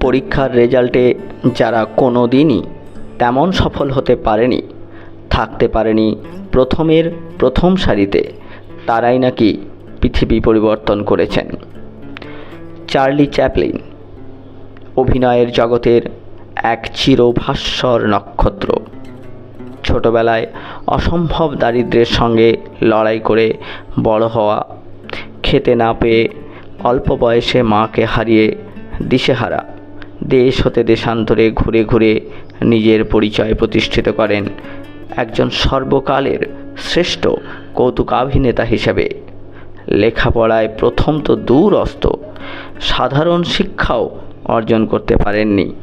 পরীক্ষার রেজাল্টে যারা কোনো দিনই তেমন সফল হতে পারেনি, থাকতে পারেনি প্রথমের প্রথম সারিতে, তারাই নাকি পৃথিবী পরিবর্তন করেছেন। চার্লি চ্যাপলিন, অভিনয়ের জগতের এক চিরভাস্বর নক্ষত্র। ছোটবেলায় অসম্ভব দারিদ্র্যের সঙ্গে লড়াই করে বড় হওয়া, খেতে না পেয়ে অল্প বয়সে মাকে হারিয়ে দিশেহারা দেশ হতে দেশান্তরে ঘুরে ঘুরে নিজের পরিচয় প্রতিষ্ঠিত করেন। একজন সর্বকালের শ্রেষ্ঠ কৌতুকাভিনেতা হিসেবে। লেখাপড়ায় প্রথম তো দূর অস্ত সাধারণ শিক্ষাও অর্জন করতে পারেননি।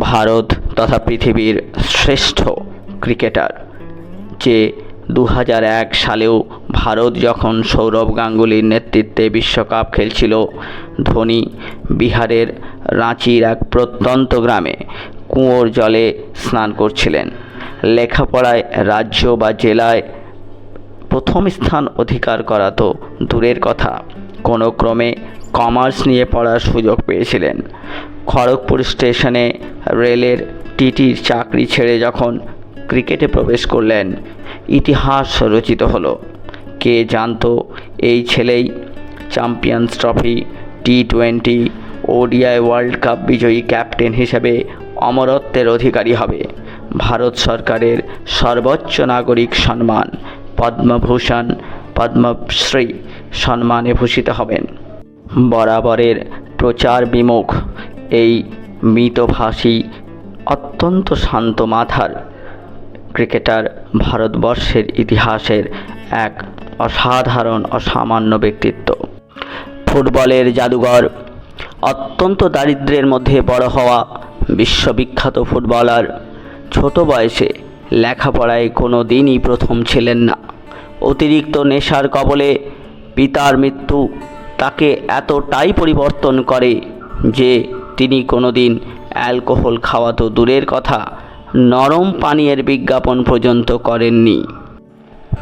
ভারত তথা পৃথিবীর শ্রেষ্ঠ ক্রিকেটার, যে দু সালেও ভারত যখন সৌরভ গাঙ্গুলির নেতৃত্বে বিশ্বকাপ খেলছিল, ধোনি বিহারের রাঁচির এক প্রত্যন্ত গ্রামে কুয়োর জলে স্নান করছিলেন। লেখাপড়ায় রাজ্য বা জেলায় প্রথম স্থান অধিকার করা তো দূরের কথা। কোনো ক্রমে কমার্স নিয়ে পড়ার সুযোগ পেয়েছিলেন। খড়গপুর স্টেশনে রেলের টিটির চাকরি ছেড়ে যখন ক্রিকেটে প্রবেশ করলেন। ইতিহাস রচিত হলো। কে জানতো এই ছেলেই champions trophy T twenty ODI world cup বিজয়ী ক্যাপ্টেন হিসেবে অমরত্বের অধিকারী হবে। ভারত সরকারের সর্বোচ্চ নাগরিক সম্মান, পদ্মভূষণ, পদ্মশ্রী সম্মানে ভূষিত হবেন। বরাবরের প্রচার বিমুখ এই মিতভাষী অত্যন্ত শান্ত মাথার ক্রিকেটার ভারতবর্ষের ইতিহাসের এক অসাধারণ অসামান্য ব্যক্তিত্ব। ফুটবলের জাদুঘর, অত্যন্ত দারিদ্র্যের মধ্যে বড় হওয়া বিশ্ববিখ্যাত ফুটবলার, ছোট বয়সে লেখাপড়ায় কোনো দিনই প্রথম ছিলেন না। অতিরিক্ত নেশার কবলে পিতার মৃত্যু তাকে এতটাই পরিবর্তন করে যে তিনি কোনো দিন অ্যালকোহল খাওয়া তো দূরের কথা নরম পানীয়ের বিজ্ঞাপন পর্যন্ত করেননি।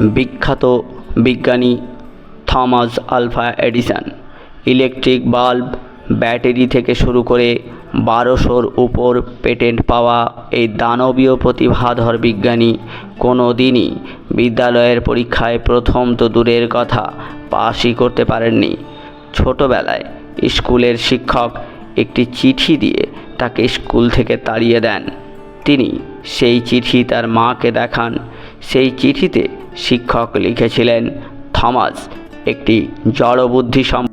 বিখ্যাত বিজ্ঞানী Thomas Alva Edison. Electric bulb battery থেকে শুরু করে বারোশোর উপর পেটেন্ট পাওয়া এই দানবীয় প্রতিভাধর বিজ্ঞানী কোনো দিনই বিদ্যালয়ের পরীক্ষায় প্রথম তো দূরের কথা পাশই করতে পারেননি। ছোটবেলায় স্কুলের শিক্ষক একটি চিঠি দিয়ে তাকে স্কুল থেকে তাড়িয়ে দেন। তিনি সেই চিঠি তার মাকে দেখান। সেই চিঠিতে শিক্ষক লিখেছিলেন, থমাস, একটি জড়বুদ্ধি সম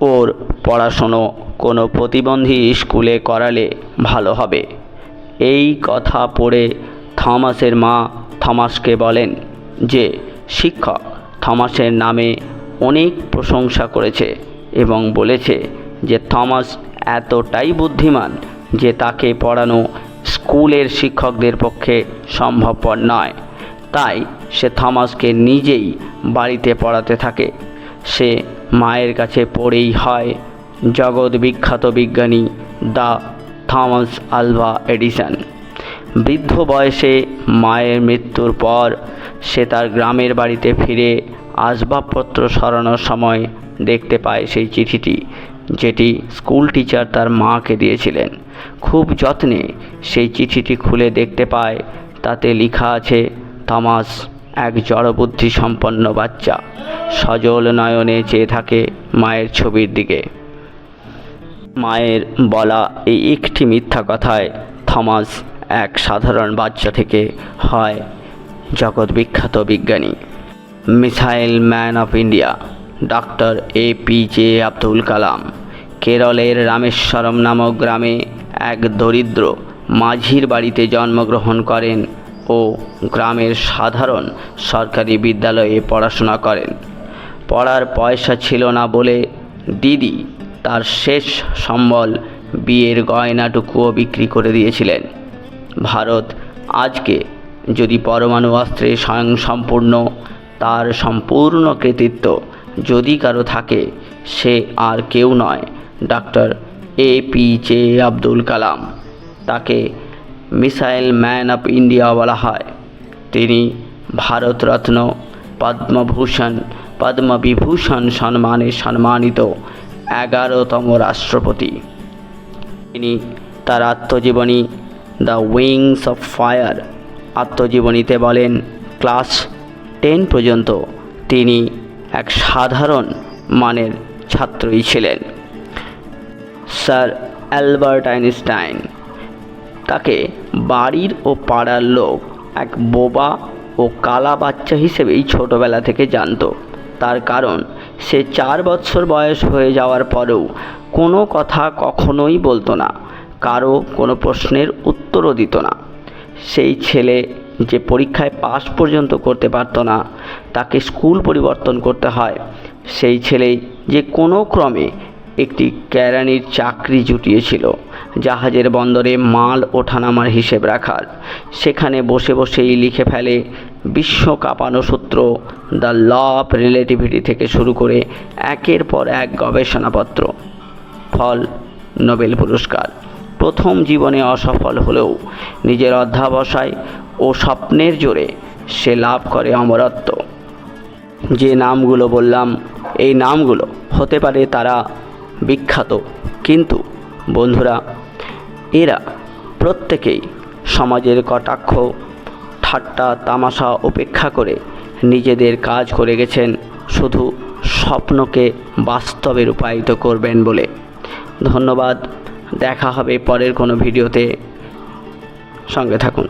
ওর পড়াশুনো কোনো প্রতিবন্ধী স্কুলে করালে ভালো হবে। এই কথা পড়ে থমাসের মা থমাসকে বলেন যে, শিক্ষক, থমাসের নামে অনেক প্রশংসা করেছে এবং বলেছে যে, থমাস এতটাই বুদ্ধিমান যে, তাকে পড়ানো স্কুলের শিক্ষকদের পক্ষে সম্ভবপর নয়। তাই সে থমাসকে নিজেই বাড়িতে পড়াতে থাকে। সে মায়ের কাছে পড়েই হয় জগৎ বিখ্যাত বিজ্ঞানী দ্য থমাস আলভা এডিসন। বৃদ্ধ বয়সে মায়ের মৃত্যুর পর সে তার গ্রামের বাড়িতে ফিরে আসবাবপত্র সরানোর সময় দেখতে পায় সেই চিঠিটি, যেটি স্কুল টিচার তার মাকে দিয়েছিলেন। খুব যত্নে সেই চিঠিটি খুলে দেখতে পায়। তাতে লেখা আছে থমাস এক জড়বুদ্ধি সম্পন্ন বাচ্চা। সজল নয়নে চেয়ে থাকে মায়ের ছবির দিকে। মায়ের বলা এই একটি মিথ্যা কথায় থমাস এক সাধারণ বাচ্চা থেকে হয় জগৎ বিখ্যাত বিজ্ঞানী। Missile man of India doctor A P J Abdul Kalam. কেরলের রামেশ্বরম নামক গ্রামে এক দরিদ্র মাঝির বাড়িতে জন্মগ্রহণ করেন ও গ্রামের সাধারণ সরকারি বিদ্যালয়ে পড়াশোনা করেন। পড়ার পয়সা ছিল না বলে দিদি তার শেষ সম্বল বিয়ের গয়নাটুকুও বিক্রি করে দিয়েছিলেন। ভারত আজকে যদি পরমাণু অস্ত্রে স্বয়ংসম্পূর্ণ, তার সম্পূর্ণ কৃতিত্ব যদি কারও থাকে, সে আর কেউ নয় doctor A P J Abdul Kalam. তাকে মিসাইল ম্যান অফ ইন্ডিয়া বলা হয়। তিনি ভারতরত্ন পদ্মভূষণ, পদ্মবিভূষণ সম্মানে সম্মানিত এগারোতম রাষ্ট্রপতি। তিনি তার আত্মজীবনী দ্য উইংস অফ ফায়ার আত্মজীবনীতে বলেন, ক্লাস টেন পর্যন্ত তিনি এক সাধারণ মানের ছাত্রই ছিলেন। Sir Albert Einstein. তাকে বাড়ির ও পাড়ার লোক এক বোবা ও কালা বাচ্চা হিসেবেই ছোটবেলা থেকে জানতো। তার কারণ, সে চার বছর বয়স হয়ে যাওয়ার পরেও কোনো কথা কখনোই বলতো না, কারও কোনো প্রশ্নের উত্তরও দিত না। সেই ছেলে যে পরীক্ষায় পাশ পর্যন্ত করতে পারতো না, তাকে স্কুল পরিবর্তন করতে হয়। সেই ছেলেই যে কোনো ক্রমে একটি কেরানির চাকরি জুটিয়েছিল, জাহাজের বন্দরে মাল ওঠানামার হিসেব রাখার। সেখানে বসে বসেই লিখে ফেলে, বিশ্ব কাঁপানো সূত্র, দ্য ল অফ রিলেটিভিটি থেকে শুরু করে একের পর এক গবেষণাপত্র। ফল, নোবেল পুরস্কার। প্রথম জীবনে অসফল হলেও নিজের অধ্যাবসায় ও স্বপ্নের জোরে সে লাভ করে অমরত্ব। যে নামগুলো বললাম, এই নামগুলো হতে পারে তারা বিখ্যাত। কিন্তু বন্ধুরা, এরা প্রত্যেকেই সমাজের কটাক্ষ, ঠাট্টা, তামাশা উপেক্ষা করে নিজেদের কাজ করে গেছেন, শুধু স্বপ্নকে বাস্তবে রূপায়িত করবেন বলে। ধন্যবাদ, দেখা হবে পরের কোনো ভিডিওতে। সঙ্গে থাকুন।